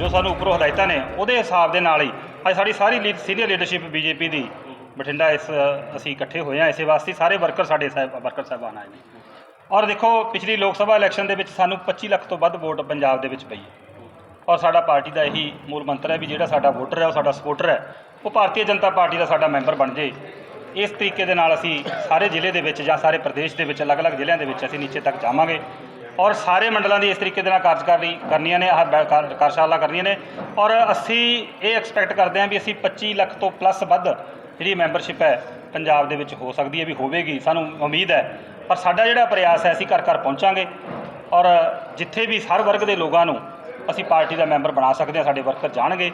ਜੋ ਸਾਨੂੰ ਉੱਪਰੋਂ ਹਦਾਇਤਾਂ ਨੇ, ਉਹਦੇ ਹਿਸਾਬ ਦੇ ਨਾਲ ਹੀ ਅੱਜ ਸਾਡੀ ਸਾਰੀ ਸੀਨੀਅਰ ਲੀਡਰਸ਼ਿਪ ਬੀਜੇਪੀ ਦੀ ਬਠਿੰਡਾ ਇਸ, ਅਸੀਂ ਇਕੱਠੇ ਹੋਏ ਹਾਂ, ਇਸੇ ਵਾਸਤੇ ਸਾਰੇ ਵਰਕਰ ਸਾਡੇ ਸਾਹਿਬ, ਵਰਕਰ ਸਾਹਿਬਾਨ ਆਏ ਨੇ। ਔਰ ਦੇਖੋ, ਪਿਛਲੀ ਲੋਕ ਸਭਾ ਇਲੈਕਸ਼ਨ ਦੇ ਵਿੱਚ ਸਾਨੂੰ 25 ਲੱਖ ਤੋਂ ਵੱਧ ਵੋਟ ਪੰਜਾਬ ਦੇ ਵਿੱਚ ਪਈ ਹੈ। ਔਰ ਸਾਡਾ ਪਾਰਟੀ ਦਾ ਇਹੀ ਮੂਲ ਮੰਤਰ ਹੈ ਵੀ ਜਿਹੜਾ ਸਾਡਾ ਵੋਟਰ ਹੈ, ਉਹ ਸਾਡਾ ਸਪੋਰਟਰ ਹੈ। ਉਹ ਭਾਰਤੀ ਜਨਤਾ ਪਾਰਟੀ ਦਾ ਸਾਡਾ ਮੈਂਬਰ ਬਣ ਜੇ। ਇਸ ਤਰੀਕੇ ਦੇ ਨਾਲ ਅਸੀਂ ਸਾਰੇ ਜ਼ਿਲ੍ਹੇ ਦੇ ਵਿੱਚ ਜਾਂ ਸਾਰੇ ਪ੍ਰਦੇਸ਼ ਦੇ ਵਿੱਚ, ਅਲੱਗ-ਅਲੱਗ ਜ਼ਿਲ੍ਹਿਆਂ ਦੇ ਵਿੱਚ ਅਸੀਂ ਨੀਚੇ ਤੱਕ ਜਾਵਾਂਗੇ। ਔਰ ਸਾਰੇ ਮੰਡਲਾਂ ਦੀ ਇਸ ਤਰੀਕੇ ਦੇ ਨਾਲ ਕਾਰਜਕਾਰੀ ਕਰਨੀਆਂ ਨੇ, ਆਹ ਬੈ- ਕਾਰਜਸ਼ਾਲਾ ਕਰਨੀਆਂ ਨੇ। ਔਰ ਅਸੀਂ ਇਹ ਐਕਸਪੈਕਟ ਕਰਦੇ ਹਾਂ ਵੀ ਅਸੀਂ 25 ਲੱਖ ਤੋਂ ਪਲੱਸ ਵੱਧ ਜਿਹੜੀ ਮੈਂਬਰਸ਼ਿਪ ਹੈ ਪੰਜਾਬ ਦੇ ਵਿੱਚ ਹੋ ਸਕਦੀ ਹੈ, ਵੀ ਹੋਵੇਗੀ। ਸਾਨੂੰ ਉਮੀਦ ਹੈ। ਪਰ ਸਾਡਾ ਜਿਹੜਾ ਪ੍ਰਯਾਸ ਹੈ, ਅਸੀਂ ਘਰ ਘਰ ਪਹੁੰਚਾਂਗੇ। ਔਰ ਜਿੱਥੇ ਵੀ ਹਰ ਵਰਗ ਦੇ ਲੋਕਾਂ ਨੂੰ ਅਸੀਂ ਪਾਰਟੀ ਦਾ ਮੈਂਬਰ ਬਣਾ ਸਕਦੇ ਹਾਂ, ਸਾਡੇ ਵਰਕਰ ਜਾਣਗੇ।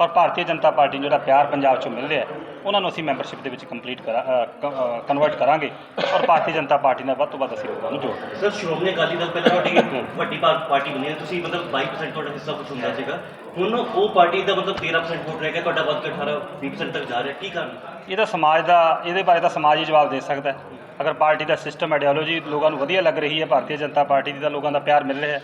ਔਰ ਭਾਰਤੀ ਜਨਤਾ ਪਾਰਟੀ ਨੂੰ ਜਿਹੜਾ ਪਿਆਰ ਪੰਜਾਬ 'ਚੋਂ ਮਿਲ ਰਿਹਾ ਉਹਨਾਂ ਨੂੰ ਅਸੀਂ ਮੈਂਬਰਸ਼ਿਪ ਦੇ ਵਿੱਚ ਕੰਪਲੀਟ ਕਰਾ ਕਨਵਰਟ ਕਰਾਂਗੇ ਔਰ ਭਾਰਤੀ ਜਨਤਾ ਪਾਰਟੀ ਨਾਲ ਵੱਧ ਤੋਂ ਵੱਧ ਅਸੀਂ ਲੋਕਾਂ ਨੂੰ ਜੋੜਾਂਗੇ ਸਰ ਸ਼੍ਰੋਮਣੀ ਅਕਾਲੀ ਦਲ ਪਹਿਲਾਂ ਤੁਹਾਡੀ ਵੱਡੀ ਪਾਰਟੀ ਬਣੀ ਹੈ। ਤੁਸੀਂ ਮਤਲਬ 22% ਤੁਹਾਡਾ ਹਿੱਸਾ ਕੁਝ ਹੁੰਦਾ ਸੀਗਾ। ਹੁਣ ਉਹ ਪਾਰਟੀ ਦਾ ਮਤਲਬ 13% ਵੋਟ ਰਹਿ ਗਿਆ ਤੁਹਾਡਾ ਵੱਧ ਕੇ 18 20% ਤੱਕ ਜਾ ਰਿਹਾ। ਕੀ ਕਾਰਨ ਇਹਦਾ ਸਮਾਜ ਦਾ ਇਹਦੇ ਬਾਰੇ ਤਾਂ ਸਮਾਜ ਹੀ ਜਵਾਬ ਦੇ ਸਕਦਾ ਹੈ। ਅਗਰ ਪਾਰਟੀ ਦਾ ਸਿਸਟਮ ਆਈਡੀਓਲੋਜੀ ਲੋਕਾਂ ਨੂੰ ਵਧੀਆ ਲੱਗ ਰਹੀ ਹੈ ਭਾਰਤੀ ਜਨਤਾ ਪਾਰਟੀ ਦੀ ਤਾਂ ਲੋਕਾਂ ਦਾ ਪਿਆਰ ਮਿਲ ਰਿਹਾ ਹੈ।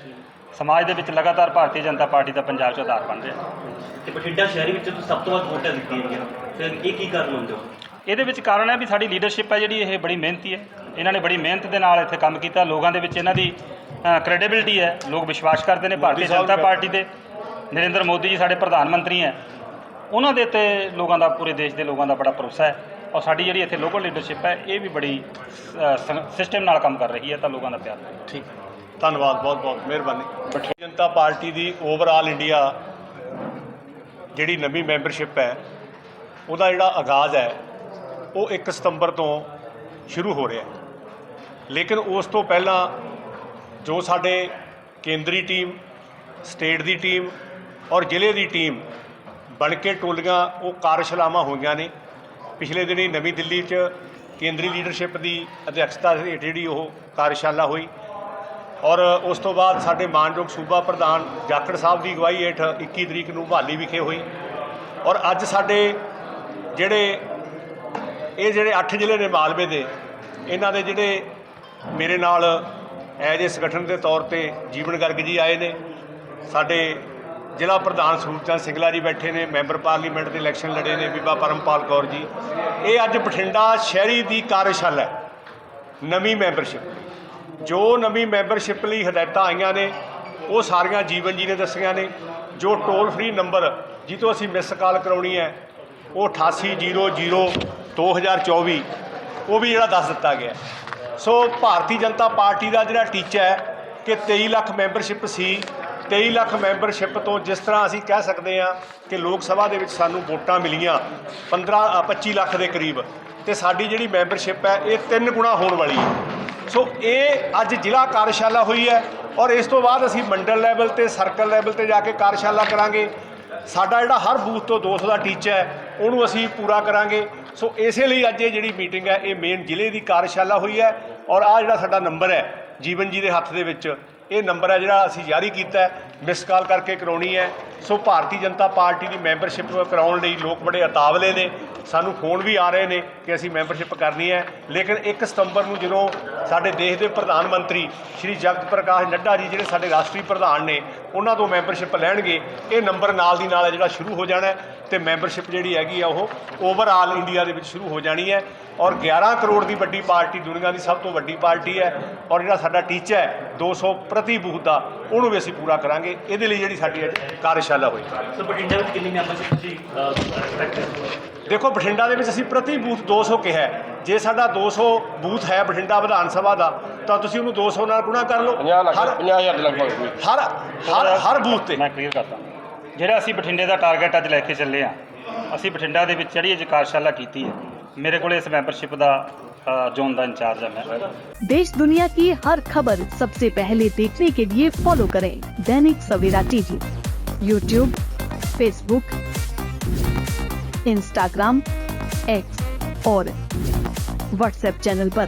ਸਮਾਜ ਦੇ ਵਿੱਚ ਲਗਾਤਾਰ ਭਾਰਤੀ ਜਨਤਾ ਪਾਰਟੀ ਦਾ ਪੰਜਾਬ 'ਚ ਆਧਾਰ ਬਣ ਰਿਹਾ। ਹੈ ਤੇ ਬਠਿੰਡਾ ਸ਼ਹਿਰੀ ਵਿੱਚ ਤੁਸੀਂ ਸਭ ਤੋਂ ਵੱਧ ਵੋਟਾਂ ਦਿੱਤੀਆਂ ਗਈਆਂ। ਫਿਰ ਇਹ ਕੀ ਕਾਰਨ ਮੰਨਦੇ ਹੋ? ਇਹਦੇ ਵਿੱਚ ਕਾਰਨ ਹੈ ਵੀ ਸਾਡੀ ਲੀਡਰਸ਼ਿਪ ਹੈ ਜਿਹੜੀ ਇਹ ਬੜੀ ਮਿਹਨਤੀ ਹੈ। ਇਹਨਾਂ ਨੇ ਬੜੀ ਮਿਹਨਤ ਦੇ ਨਾਲ ਇੱਥੇ ਕੰਮ ਕੀਤਾ। ਲੋਕਾਂ ਦੇ ਵਿੱਚ ਇਹਨਾਂ ਦੀ ਕ੍ਰੈਡੀਬਿਲਟੀ ਹੈ। ਲੋਕ ਵਿਸ਼ਵਾਸ ਕਰਦੇ ਨੇ ਭਾਰਤੀ ਜਨਤਾ ਪਾਰਟੀ ਦੇ ਨਰਿੰਦਰ ਮੋਦੀ ਜੀ ਸਾਡੇ ਪ੍ਰਧਾਨ ਮੰਤਰੀ ਹੈ। ਉਹਨਾਂ ਦੇ ਤੇ ਲੋਕਾਂ ਦਾ ਪੂਰੇ ਦੇਸ਼ ਦੇ ਲੋਕਾਂ ਦਾ ਬੜਾ ਭਰੋਸਾ ਹੈ। ਔਰ ਸਾਡੀ ਜਿਹੜੀ ਇੱਥੇ ਲੋਕਲ ਲੀਡਰਸ਼ਿਪ ਹੈ ਇਹ ਵੀ ਬੜੀ ਸਿਸਟਮ ਨਾਲ ਕੰਮ ਕਰ ਰਹੀ ਹੈ ਤਾਂ ਲੋਕਾਂ ਦਾ ਪਿਆਰ ਹੈ। ਠੀਕ। ਧੰਨਵਾਦ, ਬਹੁਤ ਬਹੁਤ ਮਿਹਰਬਾਨੀ। ਭਾਰਤੀ ਜਨਤਾ ਪਾਰਟੀ ਦੀ ਓਵਰਆਲ ਇੰਡੀਆ ਜਿਹੜੀ ਨਵੀਂ ਮੈਂਬਰਸ਼ਿਪ ਹੈ, ਉਹਦਾ ਜਿਹੜਾ ਆਗਾਜ਼ ਹੈ, ਉਹ 1 ਸਤੰਬਰ ਤੋਂ ਸ਼ੁਰੂ ਹੋ ਰਿਹਾ ਲੇਕਿਨ ਉਸ ਤੋਂ ਪਹਿਲਾਂ ਜੋ ਸਾਡੇ ਕੇਂਦਰੀ ਟੀਮ, ਸਟੇਟ ਦੀ ਟੀਮ ਔਰ ਜ਼ਿਲ੍ਹੇ ਦੀ ਟੀਮ ਬਣ ਕੇ ਟੋਲੀਆਂ, ਉਹ ਕਾਰਜਸ਼ਾਲਾਵਾਂ ਹੋਈਆਂ ਨੇ। ਪਿਛਲੇ ਦਿਨੀ ਨਵੀਂ ਦਿੱਲੀ 'ਚ ਕੇਂਦਰੀ ਲੀਡਰਸ਼ਿਪ ਦੀ ਅਧਿਕਸ਼ਤਾ ਹੇਠ ਜਿਹੜੀ ਉਹ ਕਾਰਜਸ਼ਾਲਾ ਹੋਈ। ਔਰ ਉਸ ਤੋਂ ਬਾਅਦ ਸਾਡੇ ਮਾਨਯੋਗ ਸੂਬਾ ਪ੍ਰਧਾਨ ਜਾਖੜ ਸਾਹਿਬ ਦੀ ਅਗਵਾਈ ਹੇਠ 21 ਤਰੀਕ ਨੂੰ ਬਹਾਲੀ ਵਿਖੇ ਹੋਈ। ਔਰ ਅੱਜ ਸਾਡੇ ਜਿਹੜੇ ਇਹ ਜਿਹੜੇ 8 ਜ਼ਿਲ੍ਹੇ ਨੇ ਮਾਲਵੇ ਦੇ, ਇਹਨਾਂ ਦੇ ਜਿਹੜੇ ਮੇਰੇ ਨਾਲ ਐਜ ਏ ਸੰਗਠਨ ਦੇ ਤੌਰ ਤੇ ਜੀਵਨ ਗਰਗ ਜੀ ਆਏ ਨੇ, ਸਾਡੇ ਜ਼ਿਲ੍ਹਾ ਪ੍ਰਧਾਨ ਸੂਰਜਚੰਦ ਸਿੰਗਲਾ ਜੀ ਬੈਠੇ ਨੇ, ਮੈਂਬਰ ਪਾਰਲੀਮੈਂਟ ਦੇ ਇਲੈਕਸ਼ਨ ਲੜੇ ਨੇ, ਬੀਬਾ ਪਰਮਪਾਲ ਕੌਰ ਜੀ। ਇਹ ਅੱਜ ਬਠਿੰਡਾ ਸ਼ਹਿਰੀ ਦੀ ਕਾਰਜਸ਼ਾਲਾ ਹੈ, ਨਵੀਂ ਮੈਂਬਰਸ਼ਿਪ। ਜੋ ਨਵੀਂ ਮੈਂਬਰਸ਼ਿਪ ਲਈ ਹਦਾਇਤਾਂ ਆਈਆਂ ਨੇ ਉਹ ਸਾਰੀਆਂ ਜੀਵਨ ਜੀ ਨੇ ਦੱਸੀਆਂ ਨੇ। ਜੋ ਟੋਲ ਫ੍ਰੀ ਨੰਬਰ ਜਿੱਥੋਂ ਅਸੀਂ ਮਿਸ ਕਾਲ ਕਰਾਉਣੀ ਹੈ ਉਹ 8800 2024 ਉਹ ਵੀ ਜਿਹੜਾ ਦੱਸ ਦਿੱਤਾ ਗਿਆ। ਸੋ ਭਾਰਤੀ ਜਨਤਾ ਪਾਰਟੀ ਦਾ ਜਿਹੜਾ ਟੀਚਾ ਹੈ ਕਿ 23 ਲੱਖ ਮੈਂਬਰਸ਼ਿਪ ਸੀ। 23 ਲੱਖ ਮੈਂਬਰਸ਼ਿਪ ਤੋਂ ਜਿਸ ਤਰ੍ਹਾਂ ਅਸੀਂ ਕਹਿ ਸਕਦੇ ਹਾਂ ਕਿ ਲੋਕ ਸਭਾ ਦੇ ਵਿੱਚ ਸਾਨੂੰ ਵੋਟਾਂ ਮਿਲੀਆਂ 15 ਅ, 25 ਲੱਖ ਦੇ ਕਰੀਬ। ਤੇ ਸਾਡੀ ਜਿਹੜੀ ਮੈਂਬਰਸ਼ਿਪ ਹੈ ਇਹ ਤਿੰਨ ਗੁਣਾ ਹੋਣ ਵਾਲੀ ਹੈ। ਸੋ ਇਹ ਅੱਜ ਜ਼ਿਲ੍ਹਾ ਕਾਰਜਸ਼ਾਲਾ ਹੋਈ ਹੈ ਔਰ ਇਸ ਤੋਂ ਬਾਅਦ ਅਸੀਂ ਮੰਡਲ ਲੈਵਲ ਤੇ, ਸਰਕਲ ਲੈਵਲ ਤੇ ਜਾ ਕੇ ਕਾਰਜਸ਼ਾਲਾ ਕਰਾਂਗੇ। ਸਾਡਾ ਜਿਹੜਾ ਹਰ ਬੂਥ ਤੋਂ 200 ਦਾ ਟੀਚਾ ਹੈ, ਉਹਨੂੰ ਅਸੀਂ ਪੂਰਾ ਕਰਾਂਗੇ। ਸੋ ਇਸੇ ਲਈ ਅੱਜ ਇਹ ਜਿਹੜੀ ਮੀਟਿੰਗ ਹੈ, ਇਹ ਮੇਨ ਜ਼ਿਲ੍ਹੇ ਦੀ ਕਾਰਜਸ਼ਾਲਾ ਹੋਈ ਹੈ ਔਰ ਆ ਜਿਹੜਾ ਸਾਡਾ ਨੰਬਰ ਹੈ ਜੀਵਨ ਜੀ ਦੇ ਹੱਥ ਦੇ ਵਿੱਚ ਇਹ ਨੰਬਰ ਹੈ ਜਿਹੜਾ ਅਸੀਂ ਜਾਰੀ ਕੀਤਾ ਹੈ ਮਿਸ ਕਾਲ ਕਰਕੇ ਕਰਾਉਣੀ ਹੈ। ਸੋ ਭਾਰਤੀ ਜਨਤਾ ਪਾਰਟੀ ਦੀ ਮੈਂਬਰਸ਼ਿਪ ਕਰਾਉਣ ਲਈ ਲੋਕ ਬੜੇ ਅਤਾਵਲੇ ਨੇ। ਸਾਨੂੰ ਫੋਨ ਵੀ ਆ ਰਹੇ ਨੇ ਕਿ ਅਸੀਂ ਮੈਂਬਰਸ਼ਿਪ ਕਰਨੀ ਹੈ। ਲੇਕਿਨ 1 ਸਤੰਬਰ ਨੂੰ ਜਦੋਂ ਸਾਡੇ ਦੇਸ਼ ਦੇ ਪ੍ਰਧਾਨ ਮੰਤਰੀ ਸ਼੍ਰੀ ਜਗਤ ਪ੍ਰਕਾਸ਼ ਨੱਡਾ ਜੀ, ਜਿਹੜੇ ਸਾਡੇ ਰਾਸ਼ਟਰੀ ਪ੍ਰਧਾਨ ਨੇ, ਉਹਨਾਂ ਤੋਂ ਮੈਂਬਰਸ਼ਿਪ ਲੈਣਗੇ, ਇਹ ਨੰਬਰ ਨਾਲ ਦੀ ਨਾਲ ਜਿਹੜਾ ਸ਼ੁਰੂ ਹੋ ਜਾਣਾ ਹੈ ਤੇ ਮੈਂਬਰਸ਼ਿਪ ਜਿਹੜੀ ਹੈਗੀ ਆ ਉਹ ਓਵਰਆਲ ਇੰਡੀਆ ਦੇ ਵਿੱਚ ਸ਼ੁਰੂ ਹੋ ਜਾਣੀ ਹੈ। ਔਰ 11 ਕਰੋੜ ਦੀ ਵੱਡੀ ਪਾਰਟੀ ਦੁਨੀਆ ਦੀ ਸਭ ਤੋਂ ਵੱਡੀ ਪਾਰਟੀ ਹੈ ਔਰ ਜਿਹੜਾ ਸਾਡਾ ਟੀਚਾ ਹੈ 200 ਪ੍ਰਤੀ ਬੂਥ ਦਾ ਉਹਨੂੰ ਵੀ ਅਸੀਂ ਪੂਰਾ ਕਰਾਂਗੇ। ਇਹਦੇ ਲਈ ਜਿਹੜੀ ਸਾਡੀ ਅੱਜ ਕਾਰਜਸ਼ਾਲਾ ਹੋਈ। ਸੋ ਬਠਿੰਡਾ ਵਿੱਚ ਕਿੰਨੀ ਮੈਂਬਰਸ਼ਿਪ ਤੁਸੀਂ ਦੇਖੋ ਬਠਿੰਡਾ ਦੇ ਵਿੱਚ ਅਸੀਂ ਪ੍ਰਤੀ ਬੂਥ 200 ਕਿਹਾ ਹੈ। ਜੇ ਸਾਡਾ 200 ਬੂਥ ਹੈ ਬਠਿੰਡਾ ਵਿਧਾਨ ਸਭਾ ਦਾ ਤਾਂ ਤੁਸੀਂ ਉਹਨੂੰ 200 ਨਾਲ ਗੁਣਾ ਕਰ ਲਓ। 50 ਲੱਖ ਹਰ 50000 ਦੇ ਲਗਭਗ ਹਰ ਹਰ ਹਰ ਬੂਥ ਤੇ। ਮੈਂ ਕਲੀਅਰ ਕਰਦਾ। ਜਿਹੜਾ ਅਸੀਂ ਬਠਿੰਡੇ ਦਾ ਟਾਰਗੇਟ ਅੱਜ ਲੈ ਕੇ ਚੱਲੇ ਆ ਅਸੀਂ ਬਠਿੰਡਾ ਦੇ ਵਿੱਚ ਜਿਹੜੀ ਅੱਜ ਕਾਰਜਸ਼ਾਲਾ ਕੀਤੀ ਹੈ ਮੇਰੇ ਕੋਲ ਇਸ ਮੈਂਬਰਸ਼ਿਪ ਦਾ ਜ਼ੋਨ ਦਾ ਇੰਚਾਰਜ ਹੈ ਮੈਂ देश दुनिया की हर खबर सबसे पहले देखने के लिए फॉलो करें Dainik Savera TV YouTube Facebook Instagram X और व्हाट्सएप चैनल पर।